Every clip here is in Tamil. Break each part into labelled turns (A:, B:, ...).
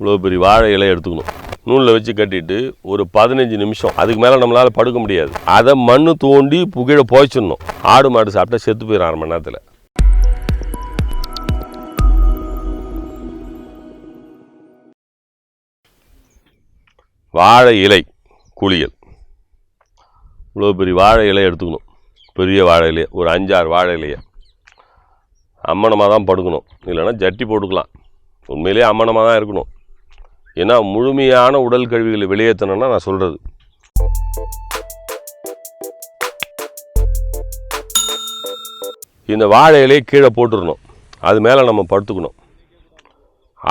A: இவ்வளோ பெரிய வாழை இலையை எடுத்துக்கணும். நூலில் வச்சு கட்டிட்டு ஒரு பதினஞ்சு நிமிஷம் அதுக்கு மேலே நம்மளால் படுக்க முடியாது. அதை மண்ணு தோண்டி புகையில போய்ச்சிடணும் ஆடு மாடு சாப்பிட்டா செத்து போயிடும் அரை மணி நேரத்தில். வாழை இலை குளியல். இவ்வளோ பெரிய வாழை இலையை எடுத்துக்கணும். பெரிய வாழை இலையை ஒரு அஞ்சாறு வாழை இலையை. அம்மனமாக தான் படுக்கணும். இல்லைன்னா ஜட்டி போட்டுக்கலாம். உண்மையிலேயே அம்மனமாக தான் இருக்கணும். ஏன்னா முழுமையான உடல் கழிவுகளை வெளியேற்றணும்னா நான் சொல்கிறது இந்த வாழை இலையை கீழே போட்டுடணும் அது மேலே நம்ம படுத்துக்கணும்.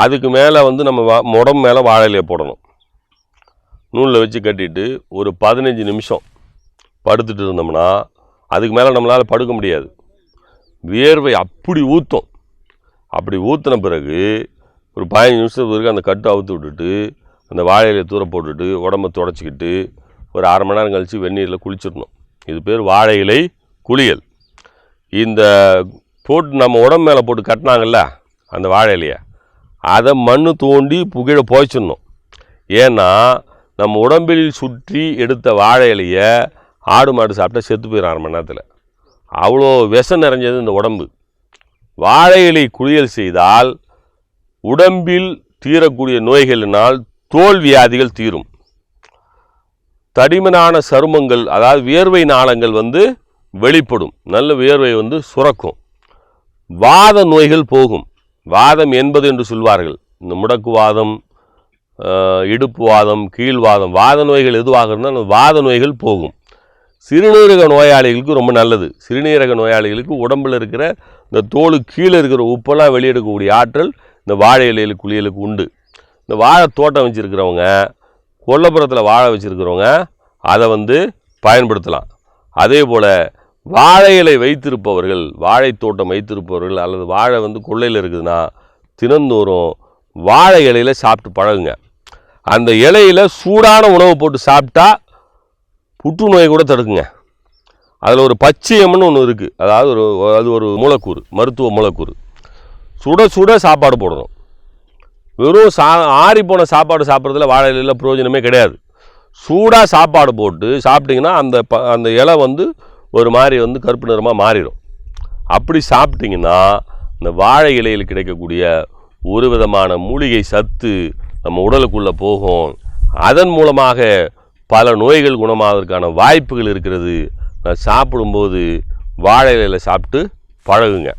A: அதுக்கு மேலே வந்து நம்ம வா முடம் மேலே வாழை இலையை போடணும். நூலில் வச்சு கட்டிட்டு ஒரு பதினஞ்சு நிமிஷம் படுத்துட்டு இருந்தோம்னா அதுக்கு மேலே நம்மளால் படுக்க முடியாது. வியர்வை அப்படி ஊற்றும் அப்படி ஊற்றின பிறகு ஒரு பதினஞ்சு நிமிஷத்துக்கு பிறகு அந்த கட்டு அவுத்து விட்டுட்டு அந்த வாழையில தூர போட்டுட்டு உடம்ப தொடச்சிக்கிட்டு ஒரு அரை மணி நேரம் கழித்து வெந்நீரில் குளிச்சிடணும். இது பேர் வாழை இலை குளியல். இந்த போட்டு நம்ம உடம்பு மேலே போட்டு கட்டினாங்கல்ல அந்த வாழை இலையை அதை மண்ணு தோண்டி புகிழ போய்ச்சிடணும் ஏன்னா நம்ம உடம்பில் சுற்றி எடுத்த வாழை இலையை ஆடு மாடு சாப்பிட்டா செத்து போயிடும் அரை மணி நேரத்தில். அவ்வளோ விஷம் நிறைஞ்சது இந்த உடம்பு. வாழை இலை குளியல் செய்தால் உடம்பில் தீரக்கூடிய நோய்களினால் தோல் வியாதிகள் தீரும். தடிமனான சருமங்கள் அதாவது வியர்வை நாளங்கள் வந்து வெளிப்படும். நல்ல வியர்வை வந்து சுரக்கும். வாத நோய்கள் போகும். வாதம் என்பது என்று சொல்வார்கள். இந்த முடக்கு வாதம் இடுப்பு வாதம் கீழ்வாதம் வாத நோய்கள் எதுவாக இருந்தால் அந்த வாத நோய்கள் போகும். சிறுநீரக நோயாளிகளுக்கு ரொம்ப நல்லது. சிறுநீரக நோயாளிகளுக்கு உடம்பில் இருக்கிற இந்த தோலு கீழே இருக்கிற உப்பெல்லாம் வெளியெடுக்கக்கூடிய ஆற்றல் இந்த வாழை இலையில் குளியலுக்கு உண்டு. இந்த வாழை தோட்டம் வச்சுருக்கிறவங்க கொல்லப்புறத்தில் வாழை வச்சுருக்கிறவங்க அதை வந்து பயன்படுத்தலாம். அதே போல் வாழை இலை வைத்திருப்பவர்கள் வாழை தோட்டம் வைத்திருப்பவர்கள் அல்லது வாழை வந்து கொள்ளையில் இருக்குதுன்னா தினந்தோறும் வாழை இலையில சாப்பிட்டு பழகுங்க. அந்த இலையில் சூடான உணவு போட்டு சாப்பிட்டா புற்றுநோயை கூட தடுக்குங்க. அதில் ஒரு பச்சையம்னு ஒன்று இருக்குது அதாவது ஒரு அது ஒரு மூலக்கூறு மருத்துவ மூலக்கூறு. சுட சுட சாப்பாடு போடணும். வெறும் சா ஆறி போன சாப்பாடு சாப்பிட்றதுல வாழை இலையில பிரயோஜனமே கிடையாது. சூடாக சாப்பாடு போட்டு சாப்பிட்டிங்கன்னா அந்த ப அந்த இலை வந்து ஒரு மாதிரி வந்து கருப்பு நிறமாக மாறிடும். அப்படி சாப்பிட்டிங்கன்னா இந்த வாழை இலையில் கிடைக்கக்கூடிய ஒரு விதமான மூலிகை சத்து நம்ம உடலுக்குள்ளே போகும். அதன் மூலமாக பல நோய்கள் குணமாவதற்கான வாய்ப்புகள் இருக்கிறது. நான் சாப்பிடும்போது வாழை இலையில் சாப்பிட்டு பழகுங்க.